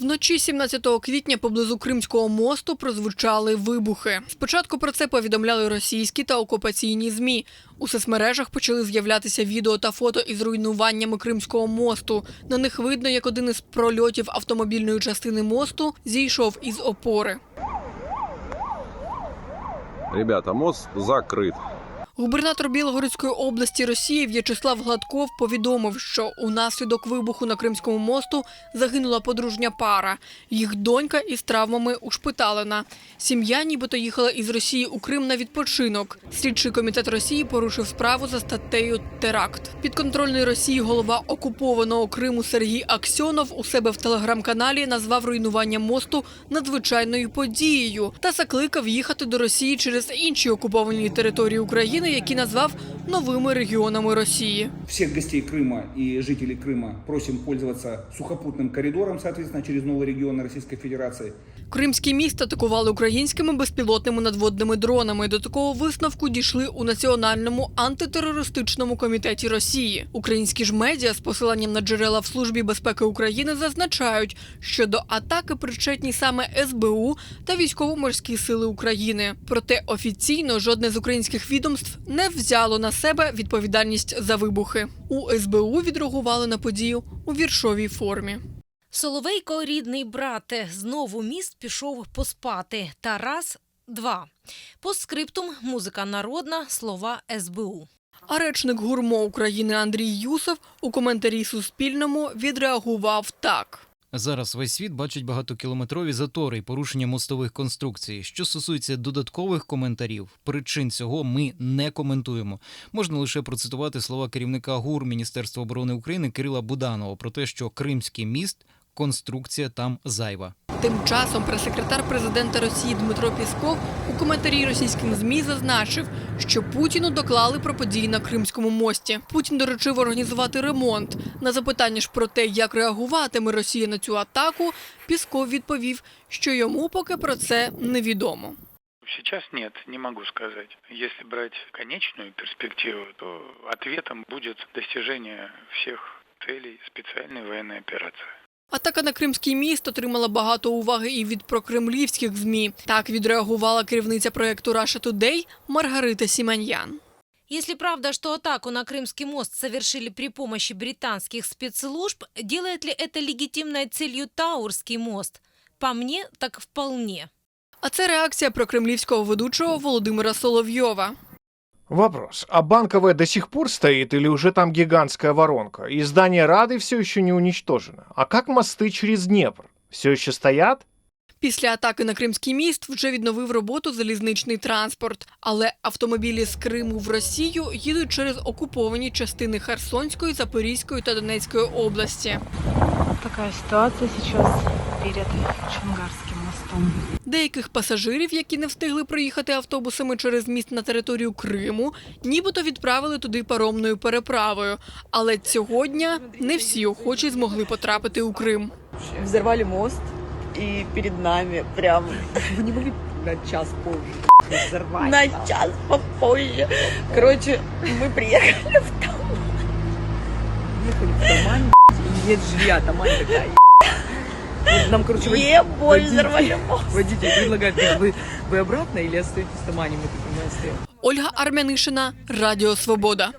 Вночі 17 квітня поблизу Кримського мосту прозвучали вибухи. Спочатку про це повідомляли російські та окупаційні змі. У соцмережах почали з'являтися відео та фото із руйнуваннями Кримського мосту. На них видно, як один із прольотів автомобільної частини мосту зійшов із опори. Ребята, мост закрыт. Губернатор Білогородської області Росії В'ячеслав Гладков повідомив, що унаслідок вибуху на Кримському мосту загинула подружня пара. Їх донька із травмами ушпиталена. Сім'я нібито їхала із Росії у Крим на відпочинок. Слідчий комітет Росії порушив справу за статтею теракт. Підконтрольний Росії голова окупованого Криму Сергій Аксьонов у себе в телеграм-каналі назвав руйнування мосту надзвичайною подією та закликав їхати до Росії через інші окуповані території України, які назвав новими регіонами Росії. Всех гостей Крыма и жителей Крыма просим пользоваться сухопутным коридором, соответственно, через новые регионы Российской Федерации. Кримський міст атакували українськими безпілотними надводними дронами. До такого висновку дійшли у Національному антитерористичному комітеті Росії. Українські ж медіа з посиланням на джерела в службі безпеки України зазначають, що до атаки причетні саме СБУ та військово-морські сили України. Проте офіційно жодне з українських відомств не взяло на себе відповідальність за вибухи. У СБУ відреагували на подію у віршовій формі. Соловейко, рідний брате, знову міст пішов поспати. Та раз, два. Постскриптум – музика народна, слова СБУ. А речник гурмо України Андрій Юсов у коментарі Суспільному відреагував так. Зараз весь світ бачить багатокілометрові затори і порушення мостових конструкцій. Що стосується додаткових коментарів, причин цього ми не коментуємо. Можна лише процитувати слова керівника ГУР Міністерства оборони України Кирила Буданова про те, що Кримський міст конструкція там зайва. Тим часом прес-секретар президента Росії Дмитро Пісков у коментарі російським змі зазначив, що Путіну доклали про події на Кримському мості. Путін доручив організувати ремонт. На запитання ж про те, як реагуватиме Росія на цю атаку, Пісков відповів, що йому поки про це невідомо. Сейчас нет, не могу сказать. Если брать конечную перспективу, то ответом будет достижение всех целей специальной военной операции. Атака на Кримський міст отримала багато уваги і від прокремлівських змі. Так відреагувала керівниця проєкту Russia Today Маргарита Сіманьян. Если правда, что атаку на Крымский мост совершили при помощи британских спецслужб, делает ли это легитимной целью Таурский мост? По мне, так вполне. А це реакція прокремлівського ведучого Володимира Соловйова. Вопрос. А банковая до сих пор стоит или уже там гигантская воронка? И здание Рады все еще не уничтожено. А как мосты через Днепр? Все еще стоят? Після атаки на Кримський міст вже відновив роботу залізничний транспорт, але автомобілі з Криму в Росію їдуть через окуповані частини Херсонської, Запорізької та Донецької області. Такая ситуация сейчас перед Чонгарским мостом. Деяких пасажирів, які не встигли проїхати автобусами через міст на територію Криму, нібито відправили туди паромною переправою. Але цього дня не всі охочі змогли потрапити у Крим. взорвали мост, и перед нами прям... Вы не могли на час позже взорвать? На час попозже. Короче, мы приехали в Тамань. Ехали в Тамань, и нет жилья. Тамань такая, Вот Нам, короче, водитель- Ебой, водитель- взорвали мост. Водитель предлагает, говорит, вы, вы обратно или остаетесь в Тамане? Мы такие, мы остаемся. Ольга Армянишина, Радіо Свобода.